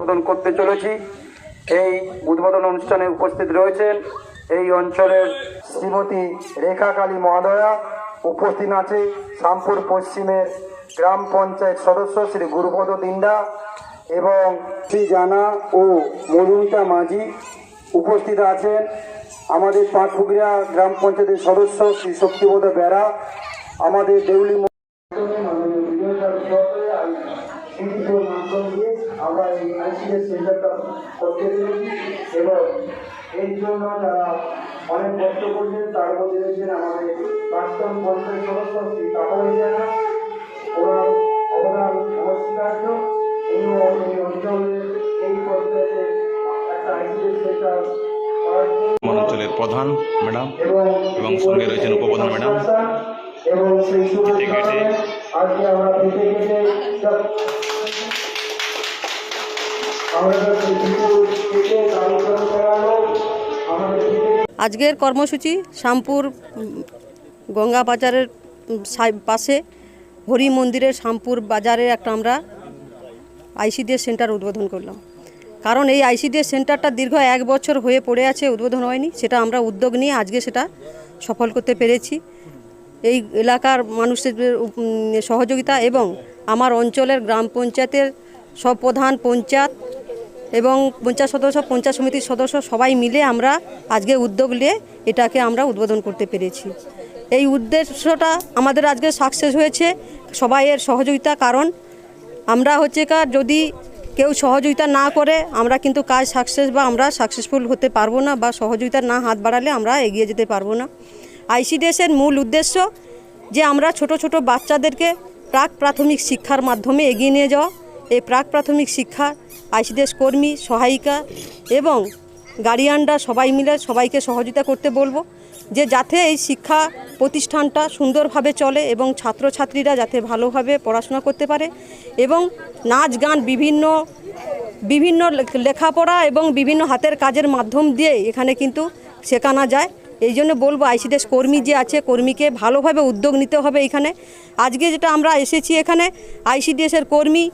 উদ্বোধন করতে চলেছি। এই উদ্বোধন অনুষ্ঠানে উপস্থিত রয়েছেন এই অঞ্চলের শ্রীমতী রেখা কালী মহাদয়া। উপস্থিত আছে শামপুর পশ্চিমের গ্রাম পঞ্চায়েত সদস্য শ্রী গুরুপদ দিন্দা এবং শ্রী জানা ও মধুমিতা মাঝি। উপস্থিত আছেন আমাদের পাঁচপুকুরিয়া গ্রাম পঞ্চায়েতের সদস্য শ্রী শক্তিবোধ বেড়া, আমাদের দেউলি মাধ্যম দিয়ে আমরা এই সেন্টারটা করতে পেরেছি এবং জন্য যারা অনেক কষ্ট করছেন তার মধ্যে রয়েছেন আমাদের প্রাক্তন পঞ্চায়েত সদস্য শ্রী কাপাই জানা ওনার অবদান অস্বীকার্য উনিও এই একটা সেন্টার অঞ্চলের প্রধান ম্যাডাম এবং সঙ্গে রয়েছেন উপপ্রধান ম্যাডাম। এবং সেই। সকালে আজকে আমরা কেটে কেটে আজকের কর্মসূচি শ্যামপুর গঙ্গা বাজারের পাশে হরি মন্দিরের শ্যামপুর বাজারে একটা আমরা আইসিডিএস সেন্টার উদ্বোধন করলাম। কারণ এই আইসিডিএস সেন্টারটা দীর্ঘ এক বছর হয়ে পড়ে আছে, উদ্বোধন হয়নি। সেটা আমরা উদ্যোগ নিয়ে আজকে সেটা সফল করতে পেরেছি। এই এলাকার মানুষের সহযোগিতা এবং আমার অঞ্চলের গ্রাম পঞ্চায়েতের সব প্রধান পঞ্চায়েত এবং পঞ্চায়েত সদস্য পঞ্চায়েত সমিতির সদস্য সবাই মিলে আমরা আজকে উদ্যোগ নিয়ে এটাকে আমরা উদ্বোধন করতে পেরেছি। এই উদ্দেশ্যটা আমাদের আজকে সাকসেস হয়েছে সবাইয়ের সহযোগিতা কারণ আমরা হচ্ছে কার যদি কেউ সহযোগিতা না করে, আমরা কিন্তু কাজ সাকসেস বা আমরা সাকসেসফুল হতে পারব না বা সহযোগিতা না হাত বাড়ালে আমরা এগিয়ে যেতে পারব না। আইসিডিএসের মূল উদ্দেশ্য যে আমরা ছোট ছোট বাচ্চাদেরকে প্রাক প্রাথমিক শিক্ষার মাধ্যমে এগিয়ে নিয়ে যাওয়া। এই প্রাক প্রাথমিক শিক্ষা আইসিডিএস কর্মী, সহায়িকা এবং গার্ডিয়ানরা সবাই মিলে সবাইকে সহযোগিতা করতে বলব যে যাতে এই শিক্ষা প্রতিষ্ঠানটা সুন্দরভাবে চলে এবং ছাত্রছাত্রীরা যাতে ভালোভাবে পড়াশোনা করতে পারে এবং নাচ, গান বিভিন্ন বিভিন্ন লেখাপড়া এবং বিভিন্ন হাতের কাজের মাধ্যম দিয়ে এখানে কিন্তু শেখানো যায়। এই জন্য বলব আইসিডিএস কর্মী যে আছে, কর্মীকে ভালোভাবে উদ্যোগ নিতে হবে এখানে। আজকে যেটা আমরা এসেছি এখানে, আইসিডিএসের কর্মী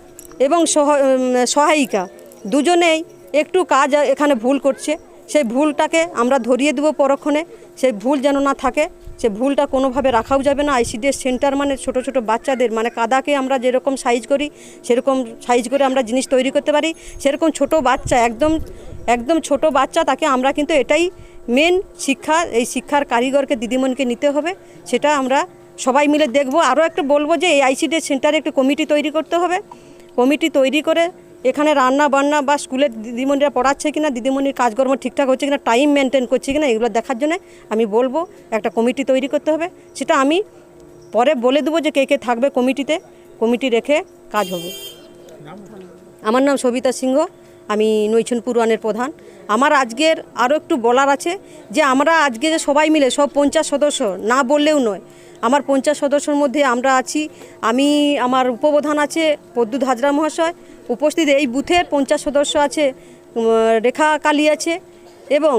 এবং সহ- সহায়িকা। দুজনেই একটু কাজ এখানে ভুল করছে। সেই ভুলটাকে আমরা ধরিয়ে দেবো পরক্ষণে। সেই ভুল যেন না থাকে, সে ভুলটা কোনোভাবে রাখাও যাবে না। আইসিডিএস সেন্টার মানে ছোট ছোট বাচ্চাদের মানে কাদাকে আমরা যেরকম সাইজ করি, সেরকম সাইজ করে আমরা জিনিস তৈরি করতে পারি। সেরকম ছোট বাচ্চা, একদম একদম ছোট বাচ্চা, তাকে আমরা কিন্তু এটাই মেন শিক্ষা, এই শিক্ষার কারিগরকে, দিদিমণিকে নিতে হবে। সেটা আমরা সবাই মিলে দেখব। আরও একটা বলব যে এই আইসিডিএস সেন্টারে একটা কমিটি তৈরি করতে হবে। কমিটি তৈরি করে এখানে রান্না বান্না বা স্কুলের দিদিমণিরা পড়াচ্ছে কিনা, দিদিমণির কাজকর্ম ঠিকঠাক হচ্ছে কিনা টাইম মেনটেন করছে কিনা, এগুলো দেখার জন্য আমি বলব একটা কমিটি তৈরি করতে হবে। সেটা আমি পরে বলে দেবো যে কে কে থাকবে কমিটিতে। কমিটি রেখে কাজ হবে। আমার নাম সবিতা সিংহ, আমি নৈছনপুর ওয়ানের প্রধান। আমার আজকের আরও একটু বলার আছে যে আমরা আজকে যে সবাই মিলে, সব পঞ্চাশ সদস্য, না বললেও নয় আমার পঞ্চাশ সদস্যর মধ্যে আমরা আছি। আমি, আমার উপপ্রধান আছে পদ্যুৎ হাজরা মহাশয়। উপস্থিত এই বুথের পঞ্চাশ সদস্য আছে রেখা কালী আছে এবং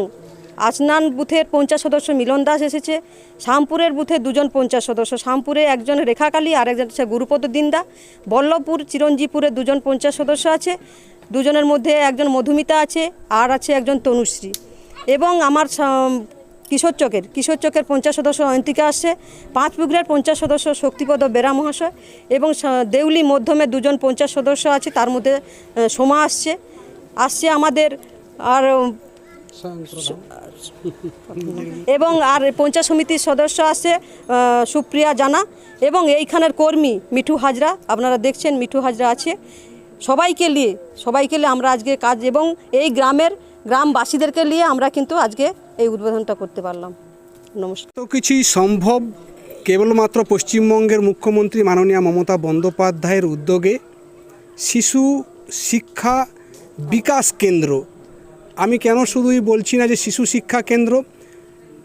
আসনান বুথের পঞ্চাশ সদস্য মিলন দাস এসেছে। শামপুরের বুথে দুজন পঞ্চাশ সদস্য। শামপুরে একজন রেখাকালী আর একজন হচ্ছে গুরুপদ দিন্দা। বল্লভপুর, চিরঞ্জীপুরে দুজন পঞ্চাশ সদস্য আছে। দুজনের মধ্যে একজন মধুমিতা আছে, আর আছে একজন তনুশ্রী। এবং আমার কিশোর চকের কিশোর চকের পঞ্চাশ সদস্য অয়ন্তিকা আসছে, পাঁচ পুকুরের পঞ্চাশ সদস্য শক্তিপদ বেরা মহাশয় এবং দেউলি মধ্যমে দুজন পঞ্চাশ সদস্য আছে, তার মধ্যে সোমা আসছে। আসছে আমাদের আর এবং আর পঞ্চায়েত সমিতির সদস্য আছে সুপ্রিয়া জানা এবং এইখানের কর্মী মিঠু হাজরা, আপনারা দেখছেন মিঠু হাজরা আছে। সবাইকে নিয়ে সবাইকে নিয়ে আমরা আজকে কাজ এবং এই গ্রামের গ্রামবাসীদেরকে নিয়ে আমরা কিন্তু আজকে এই উদ্বোধনটা করতে পারলাম। নমস্কার। তো কিছুই সম্ভব, কেবলমাত্র পশ্চিমবঙ্গের মুখ্যমন্ত্রী মাননীয় মমতা বন্দ্যোপাধ্যায়ের উদ্যোগে শিশু শিক্ষা বিকাশ কেন্দ্র। আমি কেন শুধুই বলছি না যে শিশু শিক্ষা কেন্দ্র,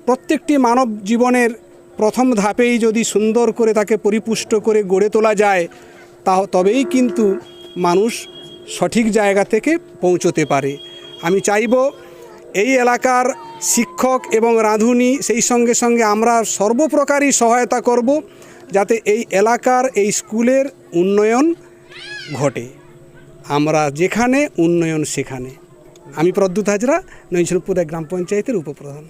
প্রত্যেকটি মানব জীবনের প্রথম ধাপেই যদি সুন্দর করে তাকে পরিপুষ্ট করে গড়ে তোলা যায়, তা তবেই কিন্তু মানুষ সঠিক জায়গা থেকে পৌঁছতে পারে। আমি চাইব এই এলাকার শিক্ষক এবং রাঁধুনি সেই সঙ্গে সঙ্গে আমরা সর্বপ্রকারই সহায়তা করব যাতে এই এলাকার এই স্কুলের উন্নয়ন ঘটে। আমরা যেখানে, উন্নয়ন সেখানে। আমি প্রদ্যুৎ হাজরা নৈশপুরা গ্রাম পঞ্চায়েতের উপপ্রধান।